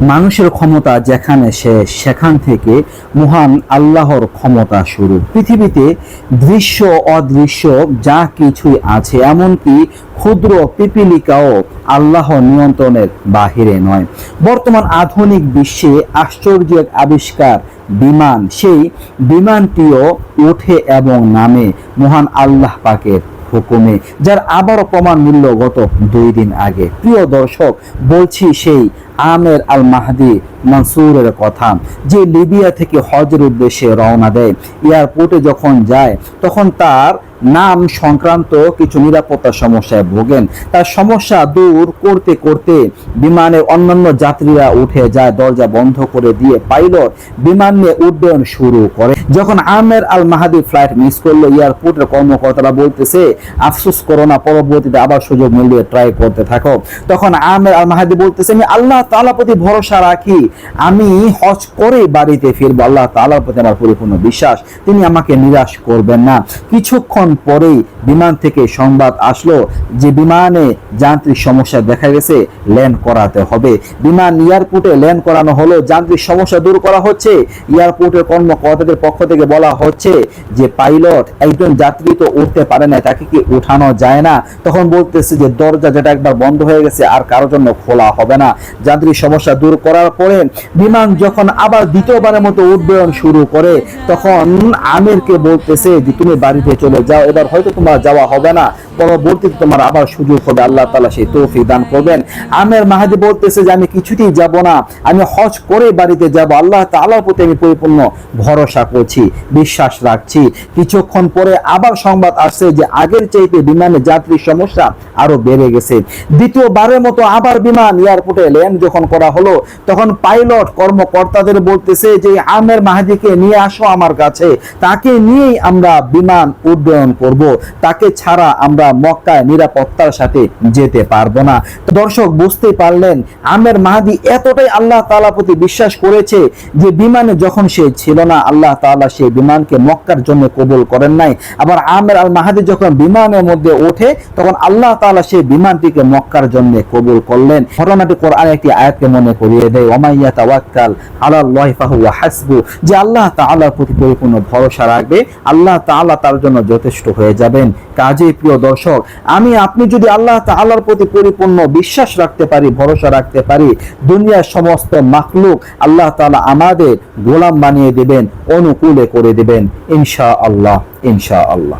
মানুষের ক্ষমতা যেখানে শেষ সেখান থেকে মহান আল্লাহর ক্ষমতা শুরু। পৃথিবীতে দৃশ্য, অদৃশ্য যা কিছুই আছে, এমনকি ক্ষুদ্র পিপিলিকাও আল্লাহ নিয়ন্ত্রণের বাহিরে নয়। বর্তমান আধুনিক বিশ্বে আশ্চর্য আবিষ্কার বিমান, সেই বিমানটিও ওঠে এবং নামে মহান আল্লাহ পাকের হুকুমে, যার আবারও প্রমাণ মূল্য গত দুই দিন আগে। প্রিয় দর্শক, বলছি সেই আমের আল মাহাদি মনসুরের কথা, যে লিবিয়া থেকে হজের উদ্দেশ্যে রওনা দেয়। এয়ারপোর্টে যখন যায়, তখন তার নাম সংক্রান্ত কিছু নিরাপত্তা সমস্যায় ভোগেন। তার সমস্যা দূর করতে করতে বিমানের অন্যান্য যাত্রীরা উঠে যায়, দরজা বন্ধ করে দিয়ে পাইলট বিমান নিয়ে উড্ডয়ন শুরু করে। যখন আমের আল মাহাদি ফ্লাইট মিস করল, এয়ারপোর্টের কর্মকর্তারা বলতেছে, আফসোস করো না, পরবর্তীতে আবার সুযোগ মিলিয়ে ট্রাই করতে থাকো। তখন আমের আল মাহাদি বলতেছে, আমি আল্লাহ তালা প্রতি ভরসা রাখি, আমি হজ করে বাড়িতে ফিরবো। আল্লাহ তাআলার প্রতি আমার পরিপূর্ণ বিশ্বাস। তিনি আমাকে নিরাশ করবেন না। কিছুক্ষণ পরেই বিমান থেকে সংবাদ আসলো যে বিমানে যান্ত্রিক সমস্যা দেখা গেছে, ল্যান্ড করাতে হবে। বিমান এয়ারপোর্টে ল্যান্ড করানো হলো, যান্ত্রিক সমস্যা দূর করা হচ্ছে। এয়ারপোর্টের কর্মকর্তাদের পক্ষ থেকে বলা হচ্ছে যে পাইলট একজন যাত্রী তো উঠতে পারে না, তাকে কি উঠানো যায় না? তখন বলতেছে যে দরজা যেটা একবার বন্ধ হয়ে গেছে, আর কারোর জন্য খোলা হবে না। যান্ত্রিক সমস্যা দূর করার পরে বিমান যখন আবার দ্বিতীয়বারের মতো উড্ডয়ন শুরু করে, তখন আমিরকে বলতেছে যে, তুমি বাড়িতে চলে যাও। এবার হয়তো তোমার যাওয়া হবে না। পরবর্তীতে তোমার আবার সুযোগ হবে, আল্লাহ তালা সেই তৌফিক দান করবেন। আমের মাহাদি বলতেছে যে, আমি কিছুতেই যাব না। আমি হজ করে বাড়িতে যাব। আল্লাহ তাআলার প্রতি আমি পরিপূর্ণ ভরসা করছি, বিশ্বাস রাখছি। কিছুক্ষণ পরে আবার সংবাদ আসছে যে, আগের চাইতে বিমানে যাত্রীর সমস্যা আরও বেড়ে গেছে। দ্বিতীয়বারের মতো আবার বিমান এয়ারপোর্টে ল্যান্ড যখন করা হলো, তখন পাইলট কর্মকর্তাদের বলতেছে যে, আমের মাহাদিকে নিয়ে আসো আমার কাছে। তাকে নিয়েই আমরা বিমান উড্ডয়ন করব, তাকে ছাড়া আমরা মক্কায় নিরাপত্তার সাথে যেতে পারব না। দর্শক বুঝতে পারলেন, আমের মাহাদি এতটাই আল্লাহ তালা প্রতি বিশ্বাস করেছে যে বিমানে যখন সে ছিল না, আল্লাহ তাআলা সেই বিমানকে মক্কার জন্য কবুল করেন নাই। আবার আমের আল মাহাদি যখন বিমানের মধ্যে ওঠে, তখন আল্লাহ তালা সেই বিমানটিকে মক্কার জন্য কবুল করলেন। ঘটনাটি কোরআন একটি আয়াতকে মনে করিয়ে দেয় ওমাইয়া তাওয়াক্কাল আলাল্লাহি ফাহুয়া হাসবু। যে আল্লাহ তাআলার প্রতি পরিপূর্ণ ভরসা রাখবে, আল্লাহ তাআলা তার জন্য যথেষ্ট হয়ে যাবেন। কাজে প্রিয় দর্শক, আমি, আপনি যদি আল্লাহ তাআলার প্রতি পরিপূর্ণ বিশ্বাস রাখতে পারি, ভরসা রাখতে পারি, দুনিয়ার সমস্ত মাকলুক আল্লাহ তাআলা আমাদের গোলাম বানিয়ে দেবেন, অনুকূলে করে দেবেন। ইনশা আল্লাহ ইনশা আল্লাহ